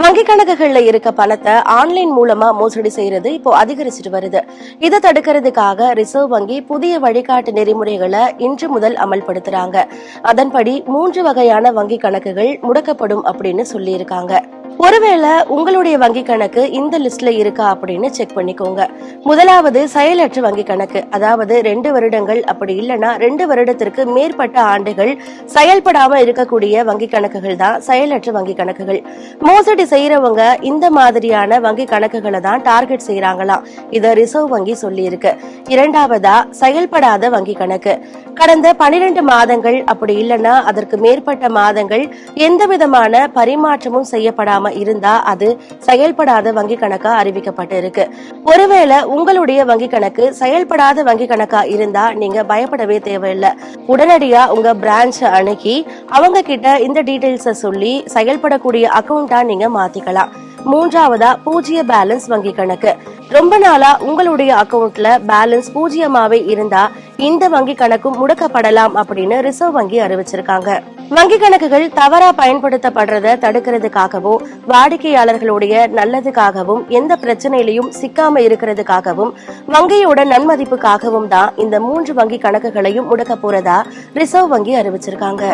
வங்கி கணக்குகள்ல இருக்க பணத்தை ஆன்லைன் மூலமா மோசடி செய்யறது இப்போ அதிகரிச்சிட்டு வருது. இதை தடுக்கிறதுக்காக ரிசர்வ் வங்கி புதிய வழிகாட்டு நெறிமுறைகளை இன்று முதல் அமல்படுத்துறாங்க. அதன்படி மூன்று வகையான வங்கி கணக்குகள் முடக்கப்படும் அப்படின்னு சொல்லியிருக்காங்க. ஒருவேளை உங்களுடைய வங்கி கணக்கு இந்த லிஸ்ட்ல இருக்கா அப்படின்னு செக் பண்ணிக்கோங்க. முதலாவது செயலற்ற வங்கி கணக்கு அதாவது ரெண்டு வருடங்கள் அப்படி இல்லைன்னா ரெண்டு வருடத்திற்கு மேற்பட்ட ஆண்டுகள் செயல்படாம இருக்கக்கூடிய வங்கி கணக்குகள் தான் செயலற்ற வங்கி கணக்குகள். மோசடி செய்யறவங்க இந்த மாதிரியான வங்கி கணக்குகளை தான் டார்கெட் செய்யறாங்களாம். இத ரிசர்வ் வங்கி சொல்லியிருக்கு. இரண்டாவதா செயல்படாத வங்கி கணக்கு. கடந்த பனிரெண்டு மாதங்கள் அப்படி இல்லைன்னா அதற்கு மேற்பட்ட மாதங்கள் எந்த விதமான பரிமாற்றமும் செய்யப்படாம இருந்தா அது செயல்படாத வங்கி கணக்கா அறிவிக்கப்பட்டு இருக்கு ஒருவேளை உங்களுடைய வங்கி கணக்கு செயல்படாத வங்கி கணக்கா இருந்தா நீங்க பயப்படவே தேவையில்லை. உடனடியா உங்க பிரான்ச் அணுகி அவங்க கிட்ட இந்த டீடைல்ஸ சொல்லி செயல்படக்கூடிய அக்கௌண்டா நீங்க மாத்திக்கலாம். மூன்றாவதா பூஜ்ய பேலன்ஸ் வங்கி கணக்கு. ரொம்ப நாளா உங்களுடைய அக்கவுண்ட்ல பேலன்ஸ் பூஜ்ஜியமாவே இருந்தா இந்த வங்கி கணக்கும் முடக்கப்படலாம் அப்படின்னு ரிசர்வ் வங்கி அறிவிச்சிருக்காங்க. வங்கி கணக்குகள் தவறா பயன்படுத்தப்படுறத தடுக்கிறதுக்காகவும் வாடிக்கையாளர்களுடைய நல்லதுக்காகவும் எந்த பிரச்சனையிலையும் சிக்காம இருக்கிறதுக்காகவும் வங்கியோட நன்மதிப்புக்காகவும் தான் இந்த மூன்று வங்கி கணக்குகளையும் முடக்க போறதா ரிசர்வ் வங்கி அறிவிச்சிருக்காங்க.